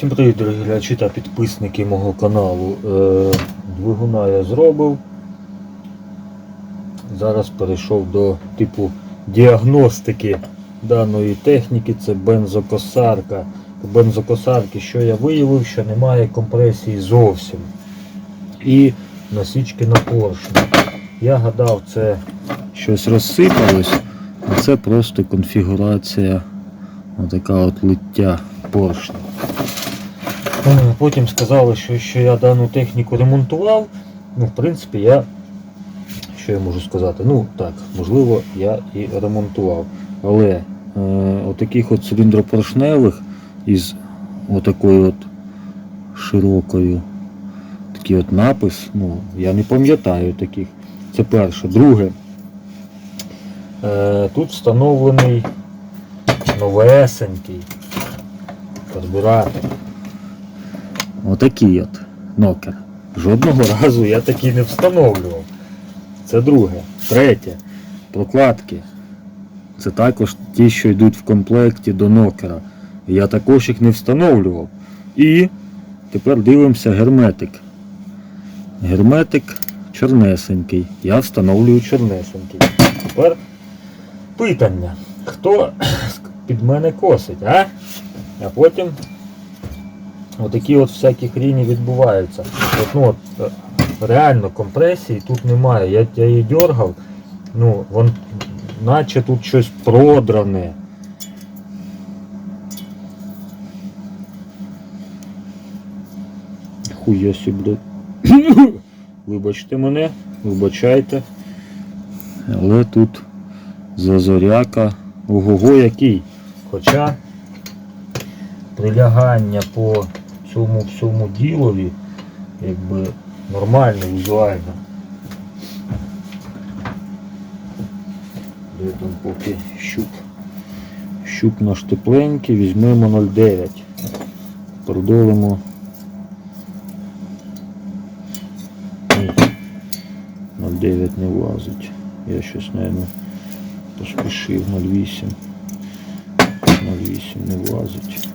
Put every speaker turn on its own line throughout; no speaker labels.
Всім привіт, дорогі глядачі та підписники мого каналу. Е, Двигуна я зробив. Зараз перейшов до типу діагностики даної техніки. Це бензокосарка. По бензокосарки, що я виявив, що немає компресії зовсім. І насічки на поршні. Я гадав, це щось розсипалось, а це просто конфігурація отака от лиття поршня. Е, Потім сказали, що, що я дану техніку ремонтував. Ну, в принципі, я. Що я можу сказати? Ну так, можливо, я і ремонтував. Але е, отаких от циліндропоршневих із отакою от широкою такий от напис, ну, я не пам'ятаю таких. Це перше. Друге. Е, тут встановлений новесенький карбюратор. Отакий от нокер. Жодного разу я такий не встановлював. Це друге. Третє. Прокладки. Це також ті, що йдуть в комплекті до нокера. Я також їх не встановлював. І тепер дивимося герметик. Герметик чорнесенький. Я встановлюю чорнесенький. Тепер питання. Хто під мене косить, а? А потім отакі от всякі хріні відбуваються. От, ну, от, е, реально компресії тут немає. Я, я її дергав, ну, вон, наче тут щось продране. Хуя сюди. Вибачте мене, вибачайте. Але тут зазоряка. Ого-го який. Хоча прилягання по цьому всьому ділові якби нормально, візуально. Де там поки щуп. Щуп наш тепленький, візьмемо 0,9. Продолимо. Ні, 0,9 не влазить. Я щось, мабуть, поспішив 0,8. 0,8 не влазить.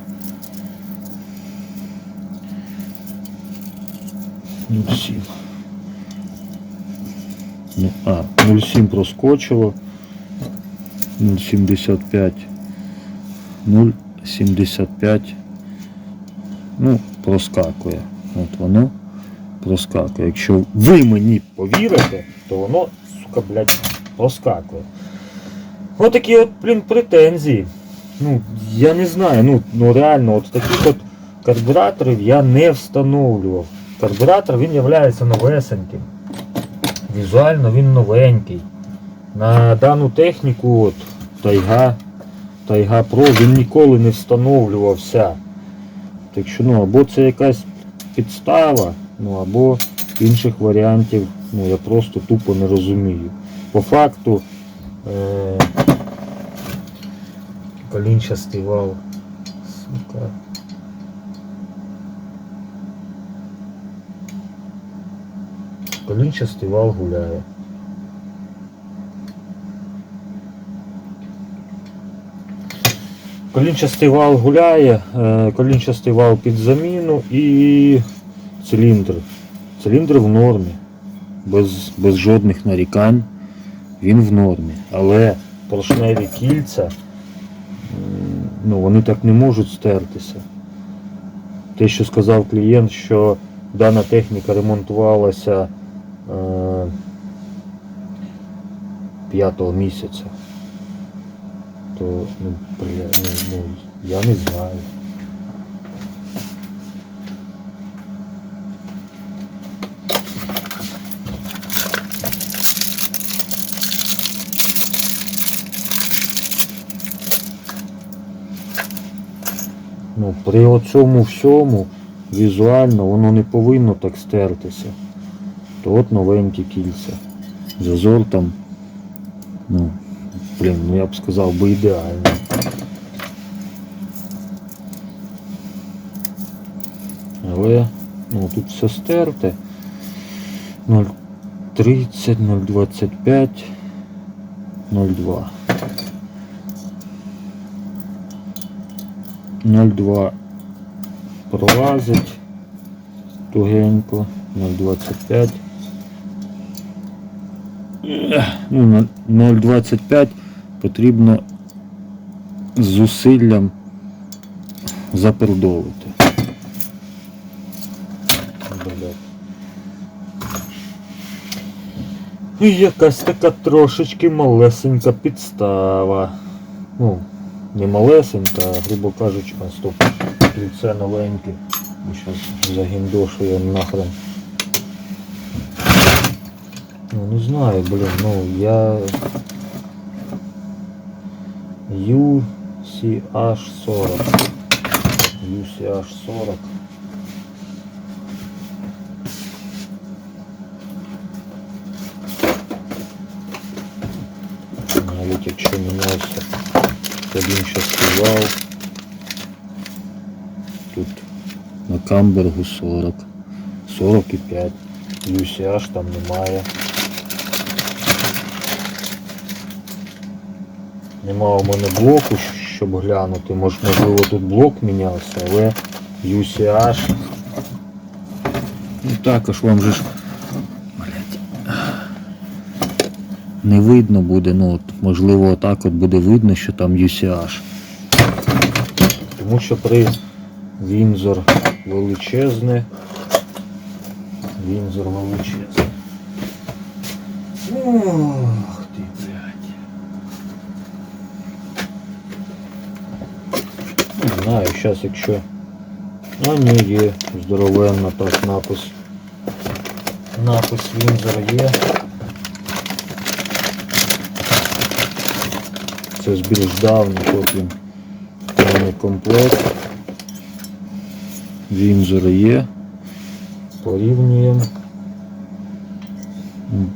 0,7. Ну, а, 0,7 проскочило. 0,75. 0,75. Ну, проскакує. От воно проскакує. Якщо ви мені повірите, то воно, сука, блядь, проскакує. Ось такі от, блін, претензії. Ну, я не знаю, ну, ну реально, от таких от карбюраторів я не встановлював. Карбюратор він є новесеньким. Візуально він новенький. На дану техніку от, Тайга, Тайга Pro він ніколи не встановлювався. Так що ну, або це якась підстава, ну або інших варіантів ну, я просто тупо не розумію. По факту е- колінчастий вал. Сука. Колінчастий вал гуляє. Колінчастий вал гуляє, е, колінчастий вал під заміну і циліндр. Циліндр в нормі. Без, без жодних нарікань. Він в нормі. Але поршневі кільця, ну, вони так не можуть стертися. Те, що сказав клієнт, що дана техніка ремонтувалася е, 5 місяця, то ну, ну, ну, я не знаю. Ну, при цьому всьому візуально воно не повинно так стертися. То от новенькі кільця. Зазор там, ну, блін, ну я б сказав би ідеально. Але ну, тут все стерте. 0,30, 0,25, 0,2. 0,2 пролазить тугенько 0,25. Ну, на 0,25 потрібно зусиллям. Блядь. І якась така трошечки малесенька підстава. Ну, не малесенька, а грубо кажучи, а стоп, це новеньке. Зараз загіндошує нахрен. Ну не знаю, блин, ну я UCH40. UCH40. Навіть якщо мінявся один частував. Тут на Камбергу 40. 45. UCH там немає. Нема у мене блоку, щоб глянути. Може, можливо, тут блок мінявся, але UCH. Ну також вам же ж. Блять. Не видно буде, ну от, можливо, отак от буде видно, що там UCH. Тому що при Вінзор величезне. Вінзор величезний. Ох ти, блядь. Не знаю, зараз якщо. А ні, є здоровенна так напис. Напис Вінзор є. Це з більш давніх, от повний комплект. Вінзор є. Порівнюємо.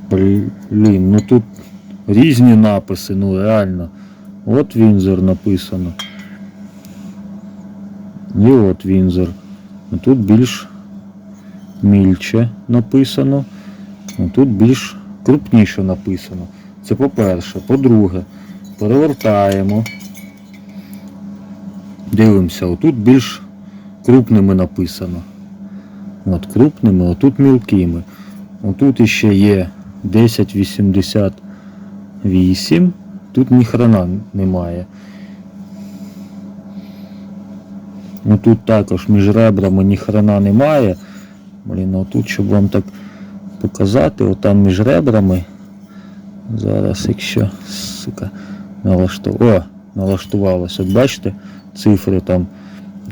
Блін, ну тут різні написи, ну реально. От Вінзор написано. І от Вінзор. Тут більш мільче написано. Тут більш крупніше написано. Це по-перше. По-друге, перевертаємо. Дивимося, отут більш крупними написано. От крупними, отут мілкими. Отут іще є 1088. Тут ні хрена немає. Ну тут також між ребрами ні хрена немає. Блін, а тут, щоб вам так показати, отам між ребрами. Зараз, якщо, сука, налаштов... О, налаштувалося. От бачите, цифри там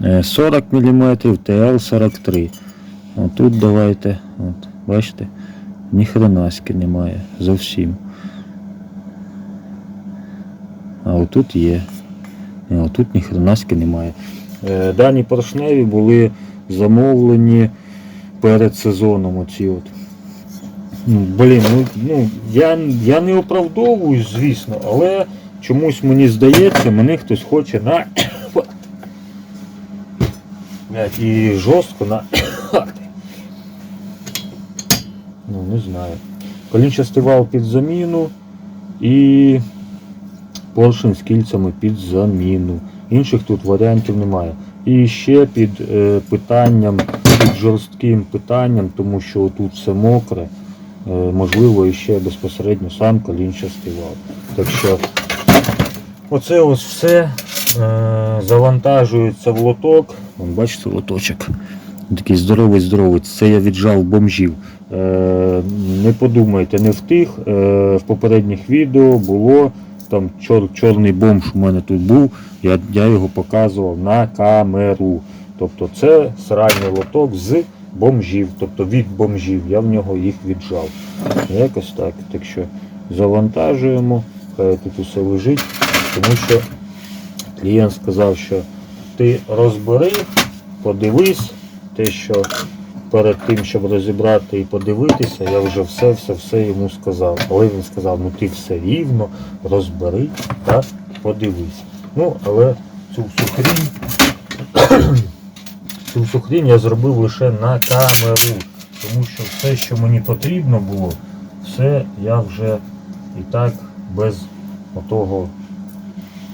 е, 40 мм, ТЛ-43. Отут давайте, от, бачите, ні хренаськи немає зовсім. А отут є. І отут ні хренаськи немає. Е, Дані поршневі були замовлені перед сезоном. Оці от. Ну, блін, ну, ну я, я не оправдовуюсь, звісно, але чомусь мені здається, мене хтось хоче на. І жорстко на. Ну, не знаю. Колінчастий вал під заміну і поршень з кільцями під заміну. Інших тут варіантів немає. І ще під е, питанням, під жорстким питанням, тому що тут все мокре, е, можливо, і ще безпосередньо сам колінчастий вал. Так що оце ось все е, завантажується в лоток. Вон, бачите, лоточок. Такий здоровий здоровий. Це я віджав бомжів. Е, не подумайте, не в тих. Е, в попередніх відео було там чор, чорний бомж у мене тут був, я, я його показував на камеру. Тобто це сральний лоток з бомжів, тобто від бомжів. Я в нього їх віджав. Якось так. Так що завантажуємо, хай тут усе лежить, тому що клієнт сказав, що ти розбери, подивись, те, що перед тим, щоб розібрати і подивитися, я вже все-все-все йому сказав. Але він сказав, ну ти все рівно розбери та подивись. Ну, але цю всю хрінь, цю всю хрінь я зробив лише на камеру. Тому що все, що мені потрібно було, все я вже і так без отого,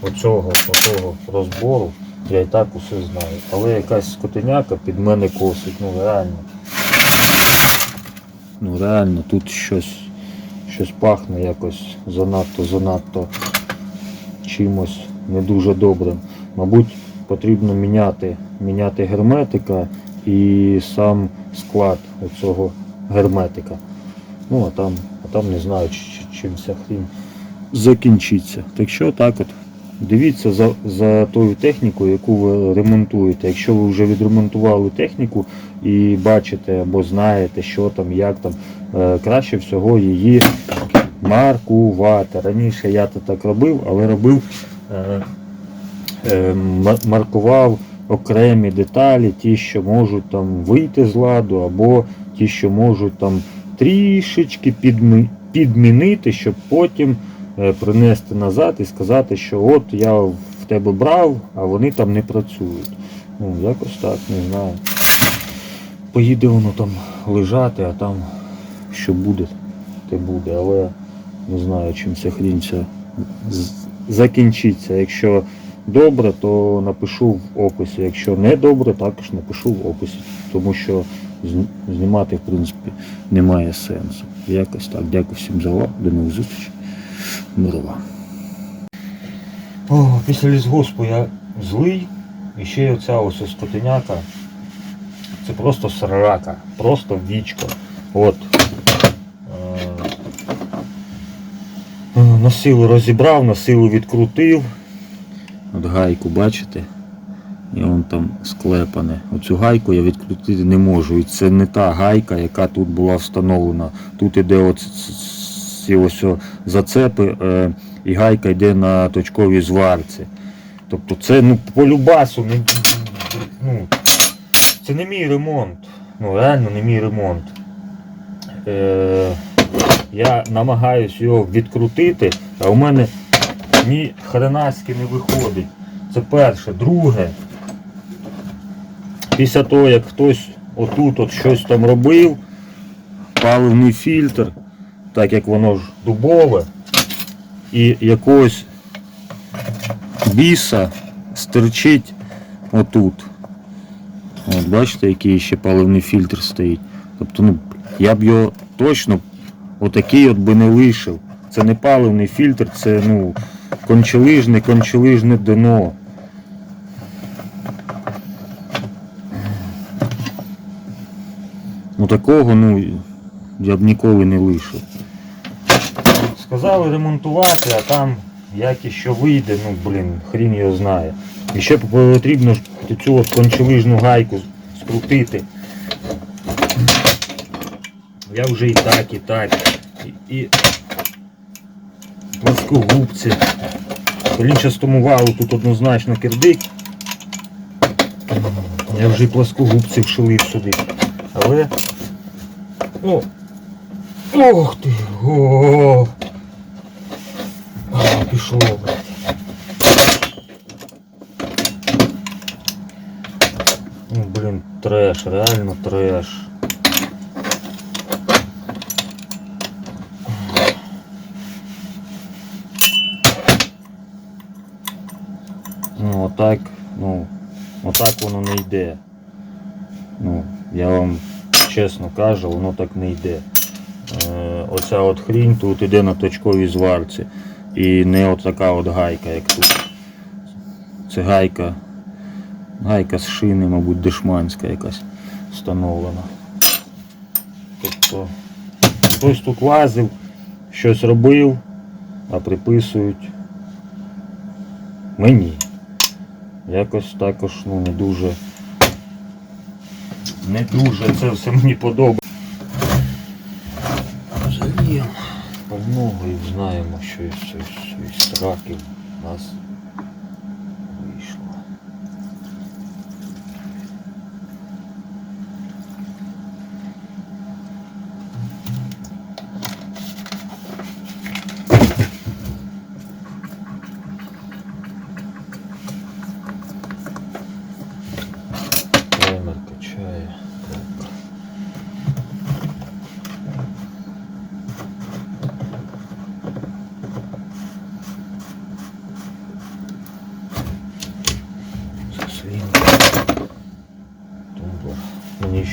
оцього, отого розбору Я і так усе знаю. Але якась скотиняка під мене косить, ну реально. Ну реально, тут щось, щось пахне якось занадто, занадто чимось не дуже добрим. Мабуть, потрібно міняти, міняти герметика і сам склад оцього герметика. Ну, а там, а там не знаю, чи- чи- чим ця хрінь закінчиться. Так що так от. Дивіться за, за тою технікою, яку ви ремонтуєте. Якщо ви вже відремонтували техніку і бачите або знаєте, що там, як там, е, краще всього її маркувати. Раніше я то так робив, але робив, е, е, ма- маркував окремі деталі, ті, що можуть там вийти з ладу, або ті, що можуть там трішечки підмінити, щоб потім принести назад і сказати, що от я в тебе брав, а вони там не працюють. Ну, якось так, не знаю. Поїде воно там лежати, а там що буде, те буде. Але не знаю, чим ця хрінь закінчиться. Якщо добре, то напишу в описі. Якщо не добре, також напишу в описі. Тому що знімати, в принципі, немає сенсу. Якось так. Дякую всім за увагу. До нових зустрічей. Мирова. О, після лісгоспу я злий. І ще й оця ось скотиняка. Це просто срака, просто вічко. От. Е, е, На силу розібрав, на силу відкрутив. От гайку бачите? І вон там склепане. Оцю гайку я відкрутити не можу. І це не та гайка, яка тут була встановлена. Тут іде от ці ось зацепи, е, і гайка йде на точковій зварці. Тобто це ну, по любасу не, ну, це не мій ремонт. Ну, реально не мій ремонт. Е, я намагаюсь його відкрутити, а у мене ні хренаськи не виходить. Це перше. Друге, після того, як хтось отут от щось там робив, паливний фільтр, так як воно ж дубове, і якогось біса стерчить отут. От, бачите, який ще паливний фільтр стоїть. Тобто, ну, я б його точно отакий от би не лишив. Це не паливний фільтр, це ну, кончелижне, кончелижне дно. Ну такого, ну, я б ніколи не лишив. Сказали ремонтувати, а там як і що вийде, ну блін, хрін його знає. І ще потрібно цю кончелижну гайку скрутити. Я вже і так, і так. І, і плоскогубці. Колінчастому валу тут однозначно кирдик. Я вже і плоскогубці вшилив сюди. Але. Ну. Ох ти! О! Пішло, блядь. Ну, блін, треш, реально треш. Ну, отак, ну, отак воно не йде. Ну, я вам чесно кажу, воно так не йде. Е, оця от хрінь тут іде на точковій зварці. І не от така от гайка, як тут. Це гайка. Гайка з шини, мабуть, дешманська якась встановлена. Тобто хтось тут лазив, щось робив, а приписують мені. Якось також ну, не дуже. Не дуже це все мені подобається. Пального і знаємо, що із цієї сраки в нас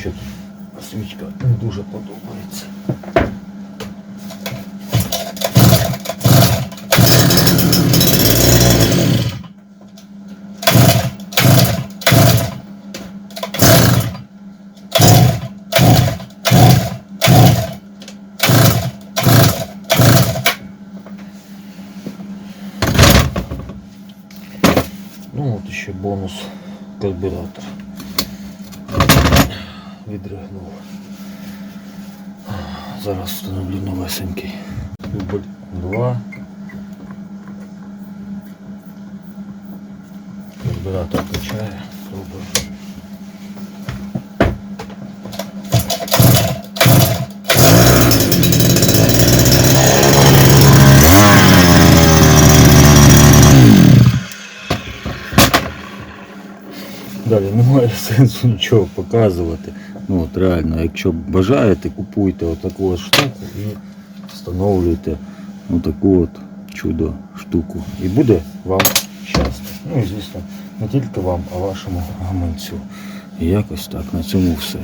мені ще свічка не дуже подобається. Ну от ще бонус карбюратор. Відригнув. Зараз встановлю новесенький. Дубль 2. Карбюратор качає. Добре. Немає сенсу нічого показувати. Ну от реально, якщо бажаєте, купуйте отаку от штуку і встановлюйте отаку от чудо штуку. І буде вам щастя. Ну і звісно, не тільки вам, а вашому гаманцю. І якось так, на цьому все.